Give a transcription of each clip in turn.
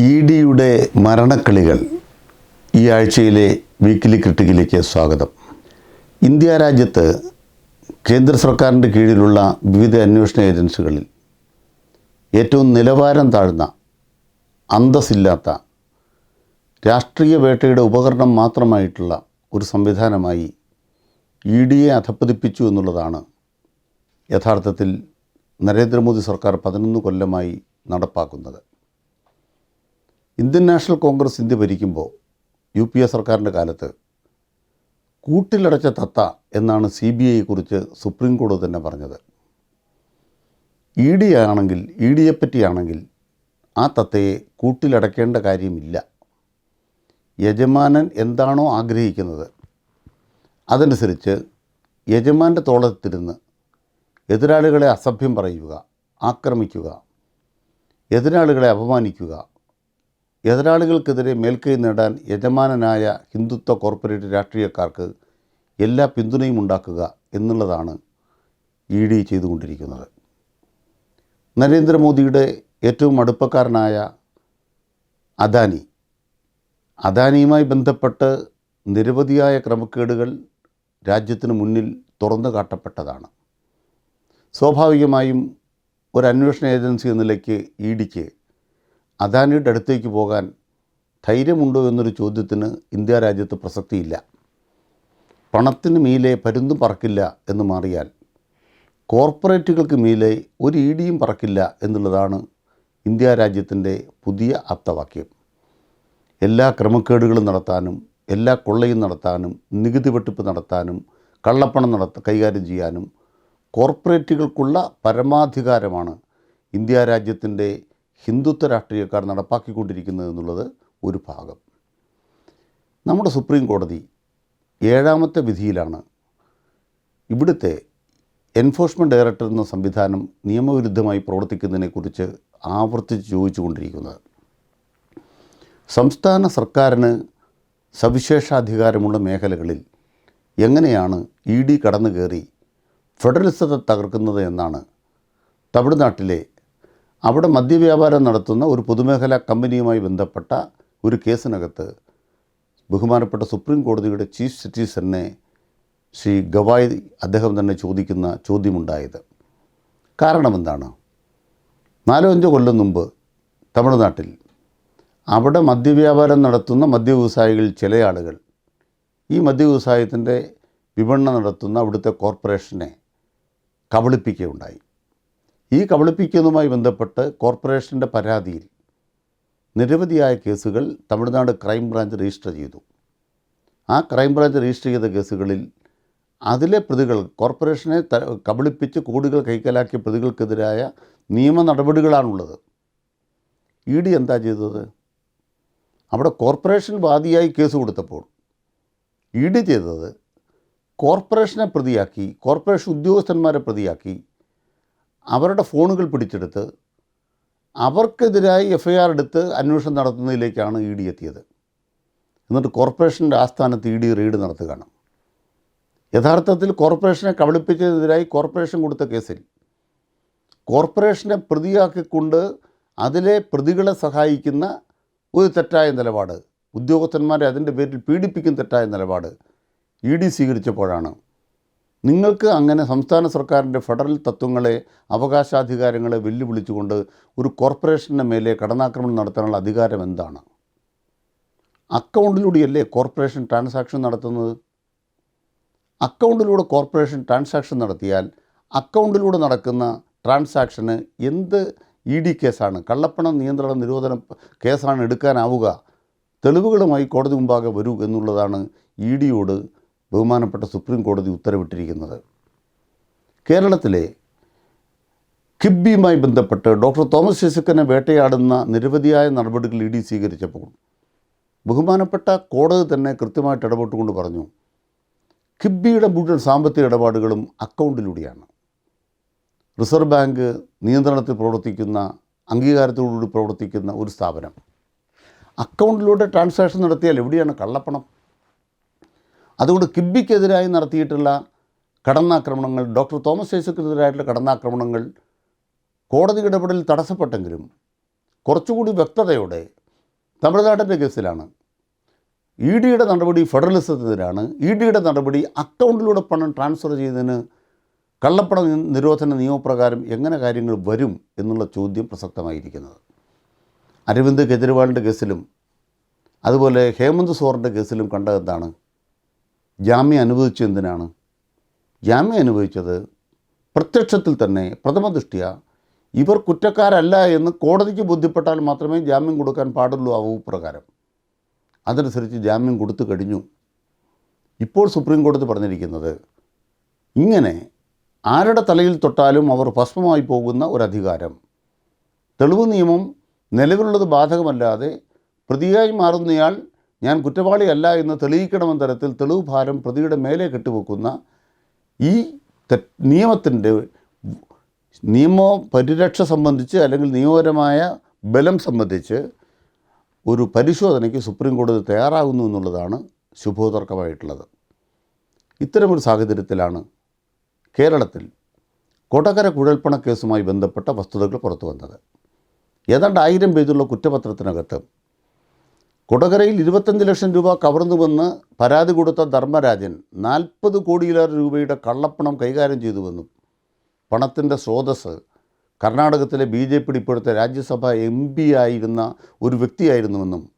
E ഡിയുടെ മരണക്കളികൾ ഈ ആഴ്ചയിലെ വീക്കിലി ക്രിട്ടിക്കിലേക്ക് സ്വാഗതം. ഇന്ത്യ രാജ്യത്ത് കേന്ദ്ര സർക്കാരിന്റെ കീഴിലുള്ള വിവിധ അന്വേഷണ ഏജൻസികളിൽ ഏറ്റവും നിലവാരം താഴ്ന്ന അന്തസ്സില്ലാത്ത രാഷ്ട്രീയ വേട്ടയുടെ ഉപകരണം മാത്രമായിട്ടുള്ള ഒരു സംവിധാനമായി ഇ ഡിയെ അധപ്പതിപ്പിച്ചു എന്നുള്ളതാണ് യഥാർത്ഥത്തിൽ നരേന്ദ്രമോദി സർക്കാർ പതിനൊന്ന് കൊല്ലമായി നടപ്പാക്കുന്നത്. ഇന്ത്യൻ നാഷണൽ കോൺഗ്രസ് ഇന്ത്യ ഭരിക്കുമ്പോൾ യു പി എ സർക്കാരിന്റെ കാലത്ത് കൂട്ടിലടച്ച തത്ത എന്നാണ് സി ബി ഐയെക്കുറിച്ച് സുപ്രീം കോടതി തന്നെ പറഞ്ഞത്. ഇ ഡി ആണെങ്കിൽ ഇ ഡിയെ പറ്റിയാണെങ്കിൽ ആ തത്തയെ കൂട്ടിലടക്കേണ്ട കാര്യമില്ല. യജമാനൻ എന്താണോ ആഗ്രഹിക്കുന്നത് അതനുസരിച്ച് യജമാന്റെ തോളത്തിരുന്ന് എതിരാളികളെ അസഭ്യം പറയുക ആക്രമിക്കുക എതിരാളികളെ അപമാനിക്കുക എതിരാളികൾക്കെതിരെ മേൽക്കൈ നേടാൻ യജമാനനായ ഹിന്ദുത്വ കോർപ്പറേറ്റ് രാഷ്ട്രീയക്കാർക്ക് എല്ലാ പിന്തുണയും ഉണ്ടാക്കുക എന്നുള്ളതാണ് ഇ ഡി ചെയ്തുകൊണ്ടിരിക്കുന്നത്. നരേന്ദ്രമോദിയുടെ ഏറ്റവും അടുപ്പക്കാരനായ അദാനി അദാനിയുമായി ബന്ധപ്പെട്ട് നിരവധിയായ ക്രമക്കേടുകൾ രാജ്യത്തിന് മുന്നിൽ തുറന്നു കാട്ടപ്പെട്ടതാണ്. സ്വാഭാവികമായും ഒരു അന്വേഷണ ഏജൻസി എന്ന നിലയ്ക്ക് ഇ ഡിക്ക് അദാനിയുടെ അടുത്തേക്ക് പോകാൻ ധൈര്യമുണ്ടോ എന്നൊരു ചോദ്യത്തിന് ഇന്ത്യ രാജ്യത്ത് പ്രസക്തിയില്ല. പണത്തിന് മീലെ പരുന്തും പറക്കില്ല എന്ന് മാറിയാൽ കോർപ്പറേറ്റുകൾക്ക് മീലെ ഒരു ഇടിയും പറക്കില്ല എന്നുള്ളതാണ് ഇന്ത്യ രാജ്യത്തിന്റെ പുതിയ ആപ്തവാക്യം. എല്ലാ ക്രമക്കേടുകളും നടത്താനും എല്ലാ കൊള്ളയും നടത്താനും നികുതി വെട്ടിപ്പ് നടത്താനും കള്ളപ്പണം നടത്ത കൈകാര്യം ചെയ്യാനും കോർപ്പറേറ്റുകൾക്കുള്ള പരമാധികാരമാണ് ഇന്ത്യ രാജ്യത്തിന്റെ ഹിന്ദുത്വ രാഷ്ട്രീയക്കാർ നടപ്പാക്കിക്കൊണ്ടിരിക്കുന്നത് എന്നുള്ളത് ഒരു ഭാഗം. നമ്മുടെ സുപ്രീം കോടതി ഏഴാമത്തെ വിധിയിലാണ് ഇവിടുത്തെ എൻഫോഴ്സ്മെന്റ് ഡയറക്ടർ എന്ന സംവിധാനം നിയമവിരുദ്ധമായി പ്രവർത്തിക്കുന്നതിനെക്കുറിച്ച് ആവർത്തിച്ച് ചോദിച്ചുകൊണ്ടിരിക്കുന്നത്. സംസ്ഥാന സർക്കാരിന് സവിശേഷാധികാരമുള്ള മേഖലകളിൽ എങ്ങനെയാണ് ഇ ഡി കടന്നു കയറി ഫെഡറലിസത്തെ തകർക്കുന്നത് എന്നാണ് തമിഴ്നാട്ടിലെ അവിടെ മദ്യവ്യാപാരം നടത്തുന്ന ഒരു പൊതുമേഖലാ കമ്പനിയുമായി ബന്ധപ്പെട്ട ഒരു കേസിനകത്ത് ബഹുമാനപ്പെട്ട സുപ്രീം കോടതിയുടെ ചീഫ് ജസ്റ്റിസനെ ശ്രീ ഗവായ് അദ്ദേഹം തന്നെ ചോദിക്കുന്ന ചോദ്യമുണ്ടായത്. കാരണം എന്താണ്? നാലോ അഞ്ചോ കൊല്ലം മുമ്പ് തമിഴ്നാട്ടിൽ അവിടെ മദ്യവ്യാപാരം നടത്തുന്ന മദ്യവ്യവസായികളിൽ ചില ആളുകൾ ഈ മദ്യവ്യവസായത്തിന്റെ വിപണനം നടത്തുന്ന അവിടുത്തെ കോർപ്പറേഷനെ കബളിപ്പിക്കുകയുണ്ടായി. ഈ കബളിപ്പിക്കുന്നതുമായി ബന്ധപ്പെട്ട് കോർപ്പറേഷന്റെ പരാതിയിൽ നിരവധിയായ കേസുകൾ തമിഴ്നാട് ക്രൈംബ്രാഞ്ച് രജിസ്റ്റർ ചെയ്തു. ആ ക്രൈംബ്രാഞ്ച് രജിസ്റ്റർ ചെയ്ത കേസുകളിൽ അതിലെ പ്രതികൾ കോർപ്പറേഷനെ കബളിപ്പിച്ച് കോടികൾ കൈക്കലാക്കിയ പ്രതികൾക്കെതിരായ നിയമ നടപടികളാണുള്ളത്. ഇ ഡി എന്താ ചെയ്തത്? അവിടെ കോർപ്പറേഷൻ വാദിയായി കേസ് കൊടുത്തപ്പോൾ ഇ ഡി ചെയ്തത് കോർപ്പറേഷനെ പ്രതിയാക്കി കോർപ്പറേഷൻ ഉദ്യോഗസ്ഥന്മാരെ പ്രതിയാക്കി അവരുടെ ഫോണുകൾ പിടിച്ചെടുത്ത് അവർക്കെതിരായി എഫ് ഐ ആർ എടുത്ത് അന്വേഷണം നടത്തുന്നതിലേക്കാണ് ഇ ഡി എത്തിയത്. എന്നിട്ട് കോർപ്പറേഷന്റെ ആസ്ഥാനത്ത് ഇ ഡി റെയ്ഡ് നടത്തുകയാണ്. യഥാർത്ഥത്തിൽ കോർപ്പറേഷനെ കബളിപ്പിച്ചതിനെതിരായി കോർപ്പറേഷൻ കൊടുത്ത കേസിൽ കോർപ്പറേഷനെ പ്രതിയാക്കിക്കൊണ്ട് അതിലെ പ്രതികളെ സഹായിക്കുന്ന ഒരു തെറ്റായ നിലപാട് ഉദ്യോഗസ്ഥന്മാരെ അതിന്റെ പേരിൽ പീഡിപ്പിക്കുന്ന തെറ്റായ നിലപാട് ഇ ഡി സ്വീകരിച്ചപ്പോഴാണ് നിങ്ങൾക്ക് അങ്ങനെ സംസ്ഥാന സർക്കാരിന്റെ ഫെഡറൽ തത്വങ്ങളെ അവകാശാധികാരങ്ങളെ വെല്ലുവിളിച്ചുകൊണ്ട് ഒരു കോർപ്പറേഷന്റെ മേലെ കടന്നാക്രമണം നടത്താനുള്ള അധികാരം എന്താണ്? അക്കൗണ്ടിലൂടെയല്ലേ കോർപ്പറേഷൻ ട്രാൻസാക്ഷൻ നടത്തുന്നത്? അക്കൗണ്ടിലൂടെ കോർപ്പറേഷൻ ട്രാൻസാക്ഷൻ നടത്തിയാൽ അക്കൗണ്ടിലൂടെ നടക്കുന്ന ട്രാൻസാക്ഷന് എന്ത് ഇ ഡി കേസാണ്? കള്ളപ്പണം നിയന്ത്രണ നിരോധന കേസാണ് എടുക്കാനാവുക. തെളിവുകളുമായി കോടതി മുമ്പാകെ വരൂ എന്നുള്ളതാണ് ഇ ഡിയോട് ബഹുമാനപ്പെട്ട സുപ്രീം കോടതി ഉത്തരവിട്ടിരിക്കുന്നത്. കേരളത്തിലെ കിബിയുമായി ബന്ധപ്പെട്ട് ഡോക്ടർ തോമസ് ഐസക്കനെ വേട്ടയാടുന്ന നിരവധിയായ നടപടികൾ ഇ ഡി സ്വീകരിച്ചപ്പോൾ ബഹുമാനപ്പെട്ട കോടതി തന്നെ കൃത്യമായിട്ട് ഇടപെട്ടുകൊണ്ട് പറഞ്ഞു കിബിയുടെ മുഴുവൻ സാമ്പത്തിക ഇടപാടുകളും അക്കൗണ്ടിലൂടെയാണ്. റിസർവ് ബാങ്ക് നിയന്ത്രണത്തിൽ പ്രവർത്തിക്കുന്ന അംഗീകാരത്തോടുകൂടി പ്രവർത്തിക്കുന്ന ഒരു സ്ഥാപനം. അക്കൗണ്ടിലൂടെ ട്രാൻസാക്ഷൻ നടത്തിയാൽ എവിടെയാണ് കള്ളപ്പണം? അതുകൊണ്ട് കിബിക്കെതിരായി നടത്തിയിട്ടുള്ള കടന്നാക്രമണങ്ങൾ ഡോക്ടർ തോമസ് ഐസക്കെതിരായിട്ടുള്ള കടന്നാക്രമണങ്ങൾ കോടതി ഇടപെടൽ തടസ്സപ്പെട്ടെങ്കിലും കുറച്ചുകൂടി വ്യക്തതയോടെ തമിഴ്നാടിന്റെ കേസിലാണ്. ഇ ഡിയുടെ നടപടി ഫെഡറലിസത്തിനെതിരാണ്. ഇ ഡിയുടെ നടപടി അക്കൗണ്ടിലൂടെ പണം ട്രാൻസ്ഫർ ചെയ്തതിന് കള്ളപ്പണ നിരോധന നിയമപ്രകാരം എങ്ങനെ കാര്യങ്ങൾ വരും എന്നുള്ള ചോദ്യം പ്രസക്തമായിരിക്കുന്നത്. അരവിന്ദ് കെജ്രിവാളിന്റെ കേസിലും അതുപോലെ ഹേമന്ത് സോറിന്റെ കേസിലും കണ്ടത് എന്താണ് ജാമ്യം അനുവദിച്ചത് എന്തിനാണ്? ജാമ്യം അനുവദിച്ചത് പ്രത്യക്ഷത്തിൽ തന്നെ പ്രഥമ ദൃഷ്ടിയ ഇവർ കുറ്റക്കാരല്ല എന്ന് കോടതിക്ക് ബോധ്യപ്പെട്ടാൽ മാത്രമേ ജാമ്യം കൊടുക്കാൻ പാടുള്ളൂ ആ വകുപ്പ് പ്രകാരം. അതനുസരിച്ച് ജാമ്യം കൊടുത്തു കഴിഞ്ഞു. ഇപ്പോൾ സുപ്രീം കോടതി പറഞ്ഞിരിക്കുന്നത് ഇങ്ങനെ ആരുടെ തലയിൽ തൊട്ടാലും അവർ ഭസ്മമായി പോകുന്ന ഒരധികാരം. തെളിവ് നിയമം നിലവിലുള്ളത് ബാധകമല്ലാതെ പ്രതിയായി മാറുന്നയാൾ ഞാൻ കുറ്റവാളിയല്ല എന്ന് തെളിയിക്കണമെന്ന തരത്തിൽ തെളിവ് ഭാരം പ്രതിയുടെ മേലെ കെട്ടിവെക്കുന്ന ഈ നിയമത്തിന്റെ നിയമ പരിരക്ഷ സംബന്ധിച്ച് അല്ലെങ്കിൽ നിയമപരമായ ബലം സംബന്ധിച്ച് ഒരു പരിശോധനയ്ക്ക് സുപ്രീം കോടതി തയ്യാറാകുന്നു എന്നുള്ളതാണ് ശുഭോതർക്കമായിട്ടുള്ളത്. ഇത്തരമൊരു സാഹചര്യത്തിലാണ് കേരളത്തിൽ കൊടകര കുഴൽപ്പണ കേസുമായി ബന്ധപ്പെട്ട വസ്തുതകൾ പുറത്തു വന്നത്. ഏതാണ്ട് ആയിരം പേജുള്ള കുറ്റപത്രത്തിനകത്ത് കൊടകരയിൽ ഇരുപത്തഞ്ച് ലക്ഷം രൂപ കവർന്നുവെന്ന് പരാതി കൊടുത്ത ധർമ്മരാജൻ നാൽപ്പത് കോടിയിലേറെ രൂപയുടെ കള്ളപ്പണം കൈകാര്യം ചെയ്തുവെന്നും പണത്തിന്റെ സ്രോതസ് കർണാടകത്തിലെ B J P Rajya Sabha M P ആയിരുന്ന ഒരു വ്യക്തിയായിരുന്നുവെന്നും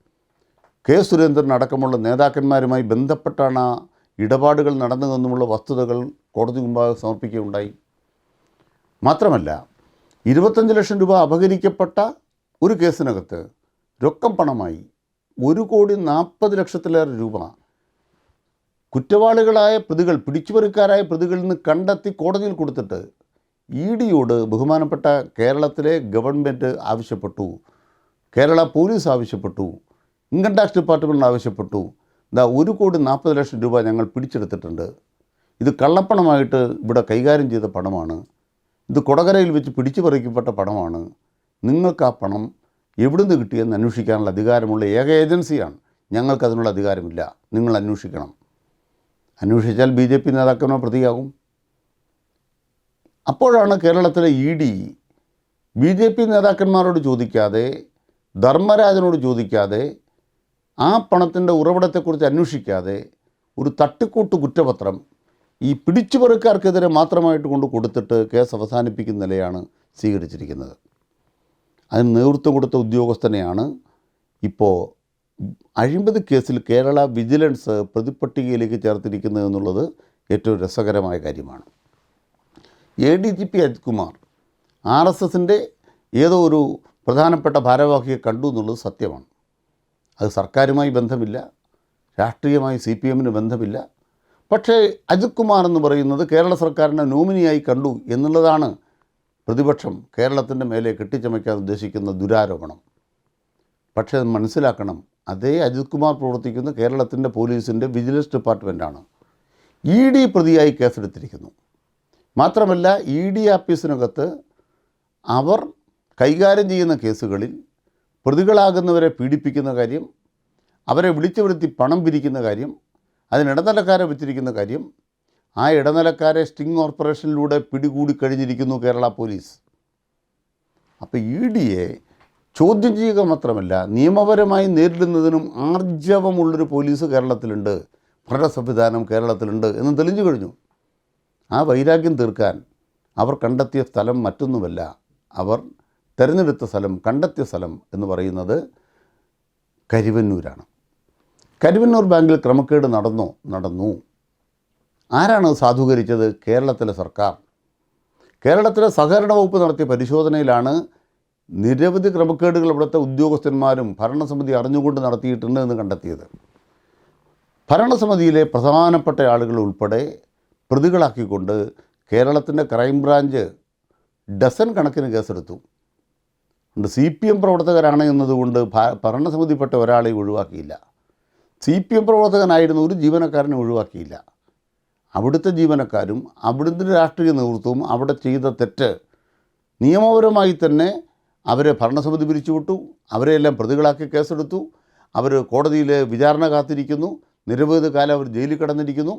കെ സുരേന്ദ്രൻ അടക്കമുള്ള നേതാക്കന്മാരുമായി ബന്ധപ്പെട്ടാണ് ആ ഇടപാടുകൾ നടന്നതെന്നുമുള്ള വസ്തുതകൾ കോടതി മുമ്പാകെ സമർപ്പിക്കുകയുണ്ടായി. മാത്രമല്ല ഇരുപത്തഞ്ച് ലക്ഷം രൂപ അപഹരിക്കപ്പെട്ട ഒരു കേസിനകത്ത് രൊക്കം പണമായി ഒരു കോടി നാൽപ്പത് ലക്ഷത്തിലേറെ രൂപ. കുറ്റവാളികളായ പ്രതികൾ പിടിച്ചുപറിക്കാരായ പ്രതികളിൽ നിന്ന് കണ്ടെത്തി കോടതിയിൽ കൊടുത്തിട്ട് ഇ ഡിയോട് ബഹുമാനപ്പെട്ട കേരളത്തിലെ ഗവൺമെന്റ് ആവശ്യപ്പെട്ടു കേരള പോലീസ് ആവശ്യപ്പെട്ടു ഇൻകം ടാക്സ് ഡിപ്പാർട്ട്മെന്റ് ആവശ്യപ്പെട്ടു. ഇതാ ഒരു കോടി നാൽപ്പത് ലക്ഷം രൂപ ഞങ്ങൾ പിടിച്ചെടുത്തിട്ടുണ്ട്. ഇത് കള്ളപ്പണമായിട്ട് ഇവിടെ കൈകാര്യം ചെയ്ത പണമാണ്. ഇത് കൊടകരയിൽ വെച്ച് പിടിച്ചു പറിക്കപ്പെട്ട പണമാണ്. നിങ്ങൾക്ക് ആ പണം എവിടുന്ന് കിട്ടിയെന്ന് അന്വേഷിക്കാനുള്ള അധികാരമുള്ള ഏക ഏജൻസിയാണ്. ഞങ്ങൾക്ക് അതിനുള്ള അധികാരമില്ല. നിങ്ങൾ അന്വേഷിക്കണം. അന്വേഷിച്ചാൽ ബി ജെ പി നേതാക്കന്മാർ പ്രതിയാകും? അപ്പോഴാണ് കേരളത്തിലെ E D B J P നേതാക്കന്മാരോട് ചോദിക്കാതെ ധർമ്മരാജനോട് ചോദിക്കാതെ ആ പണത്തിന്റെ ഉറവിടത്തെക്കുറിച്ച് അന്വേഷിക്കാതെ ഒരു തട്ടിക്കൂട്ട് കുറ്റപത്രം ഈ പിടിച്ചുപറിക്കാർക്കെതിരെ മാത്രമായിട്ട് കൊണ്ട് കൊടുത്തിട്ട് കേസ് അവസാനിപ്പിക്കുന്ന നിലയാണ് സ്വീകരിച്ചിരിക്കുന്നത്. അതിന് നേതൃത്വം കൊടുത്ത ഉദ്യോഗസ്ഥനെയാണ് ഇപ്പോൾ അഴിമതി കേസിൽ കേരള വിജിലൻസ് പ്രതിപട്ടികയിലേക്ക് ചേർത്തിരിക്കുന്നത് എന്നുള്ളത് ഏറ്റവും രസകരമായ കാര്യമാണ്. A D G P Ajith Kumar R S എസിന്റെ ഏതോ ഒരു പ്രധാനപ്പെട്ട ഭാരവാഹിയെ കണ്ടു എന്നുള്ളത് സത്യമാണ്. അത് സർക്കാരുമായി ബന്ധമില്ല രാഷ്ട്രീയമായി സി പി എമ്മിന് ബന്ധമില്ല. പക്ഷേ അജിത് കുമാർ എന്ന് പറയുന്നത് കേരള സർക്കാരിനെ നോമിനിയായി കണ്ടു എന്നുള്ളതാണ് പ്രതിപക്ഷം കേരളത്തിന്റെ മേലെ കെട്ടിച്ചമയ്ക്കാൻ ഉദ്ദേശിക്കുന്ന ദുരാരോപണം. പക്ഷേ മനസ്സിലാക്കണം. അതേ അജിത് കുമാർ പ്രവർത്തിക്കുന്ന കേരളത്തിന്റെ പോലീസിന്റെ വിജിലൻസ് ഡിപ്പാർട്ട്മെന്റാണ് ഇ ഡി പ്രതിയായി കേസെടുത്തിരിക്കുന്നു. മാത്രമല്ല ഇ ഡി ആഫീസിനകത്ത് അവർ കൈകാര്യം ചെയ്യുന്ന കേസുകളിൽ പ്രതികളാകുന്നവരെ പീഡിപ്പിക്കുന്ന കാര്യം അവരെ വിളിച്ചു വരുത്തി പണം പിരിക്കുന്ന കാര്യം അതിനിടനിലക്കാരെ വെച്ചിരിക്കുന്ന കാര്യം ആ ഇടനിലക്കാരെ സ്റ്റിംഗ് ഓപ്പറേഷനിലൂടെ പിടികൂടി കഴിഞ്ഞിരിക്കുന്നു കേരള പോലീസ്. അപ്പോൾ ഇ ഡിയെ ചോദ്യം ചെയ്യുക മാത്രമല്ല നിയമപരമായി നേരിടുന്നതിനും ആർജവമുള്ളൊരു പോലീസ് കേരളത്തിലുണ്ട് ഭരണ സംവിധാനം കേരളത്തിലുണ്ട് എന്ന് തെളിഞ്ഞു കഴിഞ്ഞു. ആ വൈരാഗ്യം തീർക്കാൻ അവർ കണ്ടെത്തിയ സ്ഥലം മറ്റൊന്നുമല്ല അവർ തിരഞ്ഞെടുത്ത സ്ഥലം കണ്ടെത്തിയ സ്ഥലം എന്ന് പറയുന്നത് കരിവന്നൂരാണ്. കരിവന്നൂർ ബാങ്കിൽ ക്രമക്കേട് നടന്നോ? നടന്നു. ആരാണ് സാധൂകരിച്ചത്? കേരളത്തിലെ സർക്കാർ. കേരളത്തിലെ സഹകരണ വകുപ്പ് നടത്തിയ പരിശോധനയിലാണ് നിരവധി ക്രമക്കേടുകൾ ഇവിടുത്തെ ഉദ്യോഗസ്ഥന്മാരും ഭരണസമിതി അറിഞ്ഞുകൊണ്ട് നടത്തിയിട്ടുണ്ട് എന്ന് കണ്ടെത്തിയത്. ഭരണസമിതിയിലെ പ്രധാനപ്പെട്ട ആളുകൾ ഉൾപ്പെടെ പ്രതികളാക്കിക്കൊണ്ട് കേരളത്തിന്റെ ക്രൈംബ്രാഞ്ച് ഡസൻ കണക്കിന് കേസെടുത്തു. സി പി എം പ്രവർത്തകരാണ് എന്നതുകൊണ്ട് ഭരണസമിതിപ്പെട്ട ഒരാളെ ഒഴിവാക്കിയില്ല. സി പി എം പ്രവർത്തകനായിരുന്ന ഒരു ജീവനക്കാരനെ ഒഴിവാക്കിയില്ല. അവിടുത്തെ ജീവനക്കാരും അവിടുത്തെ രാഷ്ട്രീയ നേതൃത്വവും അവിടെ ചെയ്ത തെറ്റ് നിയമപരമായി തന്നെ അവരെ ഭരണസമിതി പിരിച്ചുവിട്ടു അവരെയെല്ലാം പ്രതികളാക്കി കേസെടുത്തു അവർ കോടതിയിൽ വിചാരണ കാത്തിരിക്കുന്നു നിരവധി കാലം അവർ ജയിലിൽ കിടന്നിരിക്കുന്നു.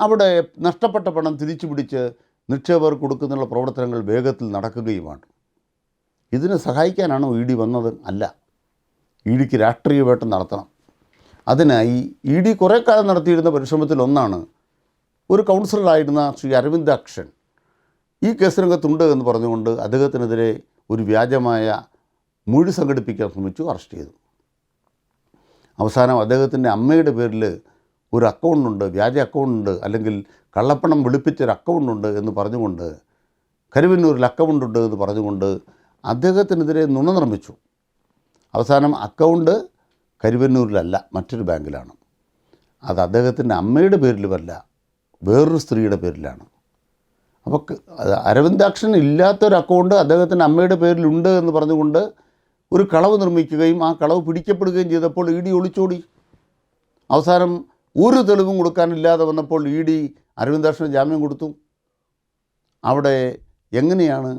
അവിടെ നഷ്ടപ്പെട്ട പണം തിരിച്ചു പിടിച്ച് നിക്ഷേപകർ കൊടുക്കുന്നുള്ള പ്രവർത്തനങ്ങൾ വേഗത്തിൽ നടക്കുകയുമാണ്. ഇതിനെ സഹായിക്കാനാണോ ഇ ഡി വന്നത് അല്ല. ഇ ഡിക്ക് രാഷ്ട്രീയ വേട്ടം നടത്തണം. അതിനായി ഇ ഡി കുറേ കാലം നടത്തിയിരുന്ന പരിശ്രമത്തിൽ ഒന്നാണ് ഒരു കൗൺസിലറായിരുന്ന ശ്രീ അരവിന്ദ് അക്ഷൻ ഈ കേസ് രംഗത്തുണ്ട് എന്ന് പറഞ്ഞുകൊണ്ട് അദ്ദേഹത്തിനെതിരെ ഒരു വ്യാജമായ മൊഴി സംഘടിപ്പിക്കാൻ ശ്രമിച്ചു അറസ്റ്റ് ചെയ്തു. അവസാനം അദ്ദേഹത്തിന്റെ അമ്മയുടെ പേരിൽ ഒരു അക്കൗണ്ടുണ്ട് വ്യാജ അക്കൗണ്ടുണ്ട് അല്ലെങ്കിൽ കള്ളപ്പണം വെളുപ്പിച്ചൊരു അക്കൗണ്ടുണ്ട് എന്ന് പറഞ്ഞുകൊണ്ട് കരുവന്നൂരിൽ അക്കൗണ്ടുണ്ട് എന്ന് പറഞ്ഞുകൊണ്ട് അദ്ദേഹത്തിനെതിരെ നുണ നിർമ്മിച്ചു. അവസാനം അക്കൗണ്ട് കരുവന്നൂരിലല്ല മറ്റൊരു ബാങ്കിലാണ്. അത് അദ്ദേഹത്തിന്റെ അമ്മയുടെ പേരിലുമല്ല വേറൊരു സ്ത്രീയുടെ പേരിലാണ്. അപ്പോൾ അരവിന്ദാക്ഷൻ ഇല്ലാത്തൊരു അക്കൗണ്ട് അദ്ദേഹത്തിന്റെ അമ്മയുടെ പേരിലുണ്ട് എന്ന് പറഞ്ഞുകൊണ്ട് ഒരു കളവ് നിർമ്മിക്കുകയും ആ കളവ് പിടിക്കപ്പെടുകയും ചെയ്തപ്പോൾ ഇ ഡി ഒളിച്ചോടി. അവസാനം ഒരു തെളിവും കൊടുക്കാനില്ലാതെ വന്നപ്പോൾ ഇ ഡി അരവിന്ദാക്ഷന് ജാമ്യം കൊടുത്തു. അവിടെ എങ്ങനെയാണ്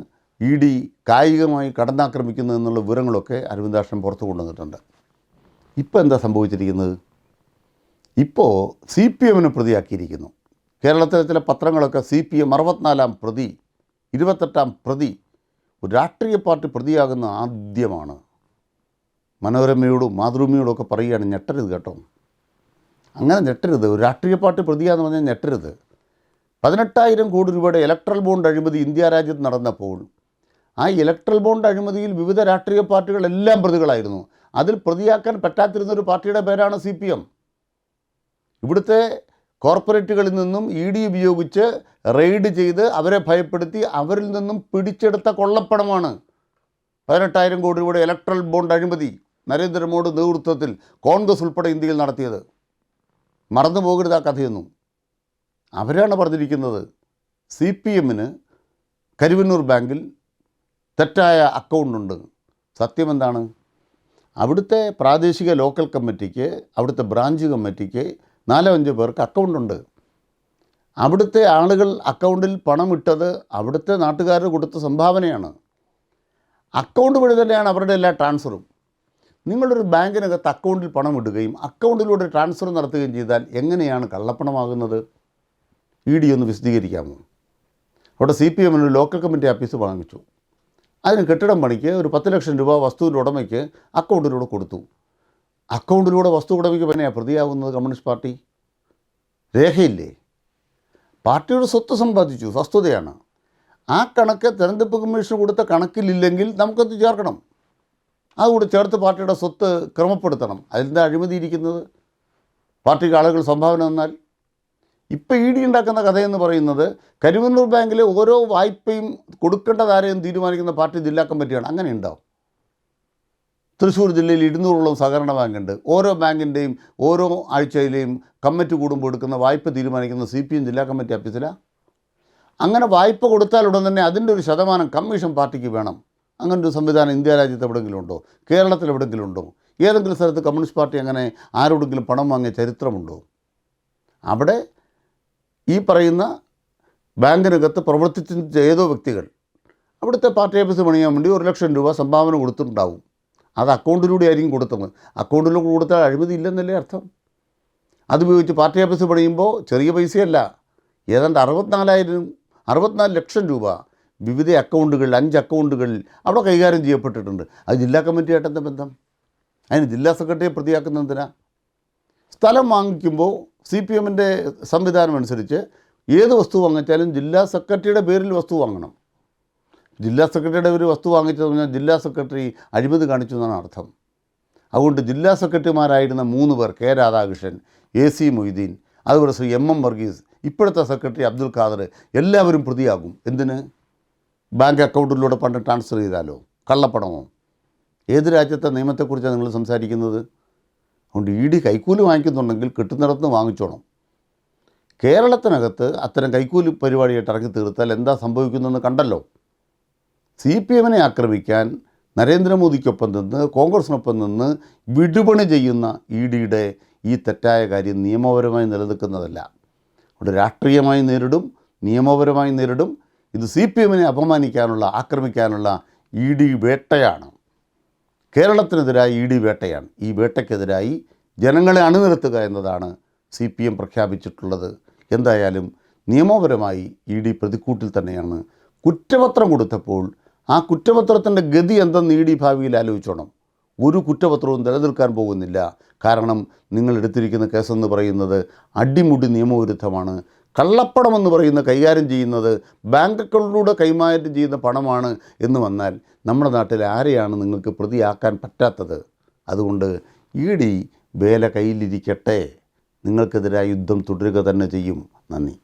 ഇ ഡി കായികമായി കടന്നാക്രമിക്കുന്നത് എന്നുള്ള വിവരങ്ങളൊക്കെ അരവിന്ദാക്ഷൻ പുറത്തു കൊണ്ടുവന്നിട്ടുണ്ട്. ഇപ്പോൾ എന്താ സംഭവിച്ചിരിക്കുന്നത്? ഇപ്പോൾ സി പി എമ്മിനെ പ്രതിയാക്കിയിരിക്കുന്നു. കേരളത്തിലെ ചില പത്രങ്ങളൊക്കെ സി പി എം അറുപത്തിനാലാം പ്രതി ഇരുപത്തെട്ടാം പ്രതി ഒരു രാഷ്ട്രീയ പാർട്ടി പ്രതിയാകുന്ന ആദ്യമാണ്. മനോരമയോടും മാതൃഭൂമിയോടും ഒക്കെ പറയുകയാണ് ഞെട്ടരുത് കേട്ടോ. അങ്ങനെ ഞെട്ടരുത്. ഒരു രാഷ്ട്രീയ പാർട്ടി പ്രതിയാന്ന് പറഞ്ഞാൽ ഞെട്ടരുത്. പതിനെട്ടായിരം കോടി രൂപയുടെ ഇലക്ട്രൽ ബോണ്ട് അഴിമതി ഇന്ത്യ രാജ്യത്ത് നടന്നപ്പോൾ ആ ഇലക്ട്രൽ ബോണ്ട് അഴിമതിയിൽ വിവിധ രാഷ്ട്രീയ പാർട്ടികളെല്ലാം പ്രതികളായിരുന്നു. അതിൽ പ്രതിയാക്കാൻ പറ്റാത്തിരുന്ന ഒരു പാർട്ടിയുടെ പേരാണ് സി പി എം. ഇവിടുത്തെ കോർപ്പറേറ്റുകളിൽ നിന്നും ഇ ഡി ഉപയോഗിച്ച് റെയ്ഡ് ചെയ്ത് അവരെ ഭയപ്പെടുത്തി അവരിൽ നിന്നും പിടിച്ചെടുത്ത കൊള്ളപ്പണമാണ്. പതിനെട്ടായിരം കോടി രൂപയുടെ ഇലക്ട്രൽ ബോണ്ട് അഴിമതി നരേന്ദ്രമോദി നേതൃത്വത്തിൽ കോൺഗ്രസ് ഉൾപ്പെടെ ഇന്ത്യയിൽ നടത്തിയത്. മറന്നു പോകരുത് ആ കഥയൊന്നും. അവരാണ് പറഞ്ഞിരിക്കുന്നത് സി പി എമ്മിന് കരുവന്നൂർ ബാങ്കിൽ തെറ്റായ അക്കൗണ്ടുണ്ട് സത്യം എന്താണ്? അവിടുത്തെ പ്രാദേശിക ലോക്കൽ കമ്മിറ്റിക്ക് അവിടുത്തെ ബ്രാഞ്ച് കമ്മിറ്റിക്ക് നാലോ അഞ്ചോ പേർക്ക് അക്കൗണ്ടുണ്ട് അവിടുത്തെ ആളുകൾ അക്കൗണ്ടിൽ പണം ഇട്ടത് അവിടുത്തെ നാട്ടുകാർ കൊടുത്ത സംഭാവനയാണ്. അക്കൗണ്ട് വഴി തന്നെയാണ് അവരുടെ എല്ലാ ട്രാൻസ്ഫറും നിങ്ങളൊരു ബാങ്കിനകത്ത് അക്കൗണ്ടിൽ പണം ഇടുകയും അക്കൗണ്ടിലൂടെ ട്രാൻസ്ഫർ നടത്തുകയും ചെയ്താൽ എങ്ങനെയാണ് കള്ളപ്പണമാകുന്നത്? ഇ ഡി ഒന്ന് വിശദീകരിക്കാമോ? അവിടെ സി പി എമ്മിന് ലോക്കൽ കമ്മിറ്റി ഓഫീസ് വാങ്ങിച്ചു. അതിന് കെട്ടിടം പണിക്ക് ഒരു പത്ത് ലക്ഷം രൂപ വസ്തുവിന്റെ ഉടമയ്ക്ക് അക്കൗണ്ടിലൂടെ കൊടുത്തു. അക്കൗണ്ടിലൂടെ വസ്തു ഉടമയ്ക്ക് പിന്നെയാണ് പ്രതിയാകുന്നത് കമ്മ്യൂണിസ്റ്റ് പാർട്ടി? രേഖയില്ലേ? പാർട്ടിയുടെ സ്വത്ത് സമ്പാദിച്ചു വസ്തുതയാണ്. ആ കണക്ക് തെരഞ്ഞെടുപ്പ് കമ്മീഷൻ കൊടുത്ത കണക്കിലില്ലെങ്കിൽ നമുക്കത് ചേർക്കണം. അതുകൂടി ചേർത്ത് പാർട്ടിയുടെ സ്വത്ത് ക്രമപ്പെടുത്തണം. അതിന്റെ അഴിമതി ഇരിക്കുന്നത്? പാർട്ടിക്ക് ആളുകൾ സംഭാവന തന്നാൽ? ഇപ്പോൾ ഇ ഡി ഉണ്ടാക്കുന്ന കഥയെന്ന് പറയുന്നത് കരുവന്നൂർ ബാങ്കിലെ ഓരോ വായ്പയും കൊടുക്കേണ്ടതാരെയും തീരുമാനിക്കുന്ന പാർട്ടി ജില്ലാ കമ്മിറ്റിയാണ്. അങ്ങനെ ഉണ്ടാവും തൃശ്ശൂർ ജില്ലയിൽ ഇരുന്നൂറോളം സഹകരണ ബാങ്കുണ്ട് ഓരോ ബാങ്കിന്റെയും ഓരോ ആഴ്ചയിലെയും കമ്മിറ്റി കൂടുമ്പോൾ എടുക്കുന്ന വായ്പ തീരുമാനിക്കുന്ന സി പി എം ജില്ലാ കമ്മിറ്റി ഓഫീസിലാണ് അങ്ങനെ വായ്പ കൊടുത്താൽ ഉടൻ തന്നെ അതിന്റെ ഒരു ശതമാനം കമ്മീഷൻ പാർട്ടിക്ക് വേണം. അങ്ങനെ ഒരു സംവിധാനം ഇന്ത്യ രാജ്യത്ത് എവിടെയെങ്കിലും ഉണ്ടോ? കേരളത്തിൽ എവിടെയെങ്കിലും ഉണ്ടോ? ഏതെങ്കിലും സ്ഥലത്ത് കമ്മ്യൂണിസ്റ്റ് പാർട്ടി അങ്ങനെ ആരോടെങ്കിലും പണം വാങ്ങിയ ചരിത്രമുണ്ടോ? അവിടെ ഈ പറയുന്ന ബാങ്കിനകത്ത് പ്രവർത്തിച്ച ഏതോ വ്യക്തികൾ അവിടുത്തെ പാർട്ടി ഓഫീസ് പണിയാൻ വേണ്ടി ഒരു ലക്ഷം രൂപ സംഭാവന കൊടുത്തിട്ടുണ്ടാവും. അത് അക്കൗണ്ടിലൂടെ ആയിരിക്കും കൊടുത്തത്. അക്കൗണ്ടിലൂടെ കൊടുത്താൽ അഴിമതി ഇല്ലെന്നല്ലേ അർത്ഥം? അതുപയോഗിച്ച് പാർട്ടി ഓഫീസ് പണിയുമ്പോൾ ചെറിയ പൈസയല്ല ഏതാണ്ട് അറുപത്തിനാലായിരം അറുപത്തിനാല് ലക്ഷം രൂപ വിവിധ അക്കൗണ്ടുകൾ അഞ്ച് അക്കൗണ്ടുകളിൽ അവിടെ കൈകാര്യം ചെയ്യപ്പെട്ടിട്ടുണ്ട്. അത് ജില്ലാ കമ്മിറ്റിയായിട്ട് എന്താ ബന്ധം? അതിന് ജില്ലാ സെക്രട്ടറിയെ പ്രതിയാക്കുന്ന എന്തിനാ? സ്ഥലം വാങ്ങിക്കുമ്പോൾ സി പി എമ്മിന്റെ സംവിധാനം അനുസരിച്ച് ഏത് വസ്തു വാങ്ങിച്ചാലും ജില്ലാ സെക്രട്ടറിയുടെ പേരിൽ വസ്തു വാങ്ങണം. ജില്ലാ സെക്രട്ടറിയുടെ ഒരു വസ്തു വാങ്ങിച്ചത് പറഞ്ഞാൽ ജില്ലാ സെക്രട്ടറി അഴിമതി കാണിച്ചു എന്നാണ് അർത്ഥം. അതുകൊണ്ട് ജില്ലാ സെക്രട്ടറിമാരായിരുന്ന മൂന്ന് പേർ K Radhakrishnan A C Moideen അതുപോലെ ശ്രീ എം എം വർഗീസ് ഇപ്പോഴത്തെ സെക്രട്ടറി അബ്ദുൽ ഖാദർ എല്ലാവരും പ്രതിയാകും. എന്തിന്? ബാങ്ക് അക്കൗണ്ടിലൂടെ പണ്ട് ട്രാൻസ്ഫർ ചെയ്താലോ? കള്ളപ്പണമോ? ഏത് രാജ്യത്തെ നിയമത്തെക്കുറിച്ചാണ് നിങ്ങൾ സംസാരിക്കുന്നത്? അതുകൊണ്ട് ഇ ഡി കൈക്കൂലി വാങ്ങിക്കുന്നുണ്ടെങ്കിൽ കിട്ടുന്നിടത്ത് വാങ്ങിച്ചോണം. കേരളത്തിനകത്ത് അത്തരം കൈക്കൂലി പരിപാടിയായിട്ട് ഇറങ്ങി തീർത്താൽ എന്താ സംഭവിക്കുന്നതെന്ന് കണ്ടല്ലോ. സി പി എമ്മിനെ ആക്രമിക്കാൻ നരേന്ദ്രമോദിക്കൊപ്പം നിന്ന് കോൺഗ്രസിനൊപ്പം നിന്ന് വിടുപണി ചെയ്യുന്ന ഇ ഡിയുടെ ഈ തെറ്റായ കാര്യം നിയമപരമായി നിലനിൽക്കുന്നതല്ല. അവിടെ രാഷ്ട്രീയമായി നേരിടും നിയമപരമായി നേരിടും. ഇത് സി പി എമ്മിനെ അപമാനിക്കാനുള്ള ആക്രമിക്കാനുള്ള ഇ ഡി വേട്ടയാണ്. കേരളത്തിനെതിരായി ഇ ഡി വേട്ടയാണ്. ഈ വേട്ടയ്ക്കെതിരായി ജനങ്ങളെ അണിനിരത്തുക എന്നതാണ് സി പി എം പ്രഖ്യാപിച്ചിട്ടുള്ളത്. എന്തായാലും നിയമപരമായി ഇ ഡി പ്രതിക്കൂട്ടിൽ തന്നെയാണ് കുറ്റപത്രം കൊടുത്തപ്പോൾ ആ കുറ്റപത്രത്തിന്റെ ഗതി എന്തെന്ന് ഇ ഡി ഭാവിയിൽ ആലോചിച്ചോണം. ഒരു കുറ്റപത്രവും നിലനിൽക്കാൻ പോകുന്നില്ല. കാരണം നിങ്ങൾ എടുത്തിരിക്കുന്ന കേസെന്ന് പറയുന്നത് അടിമുടി നിയമവിരുദ്ധമാണ്. കള്ളപ്പണമെന്ന് പറയുന്ന കൈകാര്യം ചെയ്യുന്നത് ബാങ്ക് അക്കൗണ്ടിലൂടെ കൈമാറ്റം ചെയ്യുന്ന പണമാണ് എന്ന് വന്നാൽ നമ്മുടെ നാട്ടിൽ ആരെയാണ് നിങ്ങൾക്ക് പ്രതിയാക്കാൻ പറ്റാത്തത്? അതുകൊണ്ട് ഇ ഡി വേല കയ്യിലിരിക്കട്ടെ. നിങ്ങൾക്കെതിരായ യുദ്ധം തുടരുക തന്നെ ചെയ്യും. നന്ദി.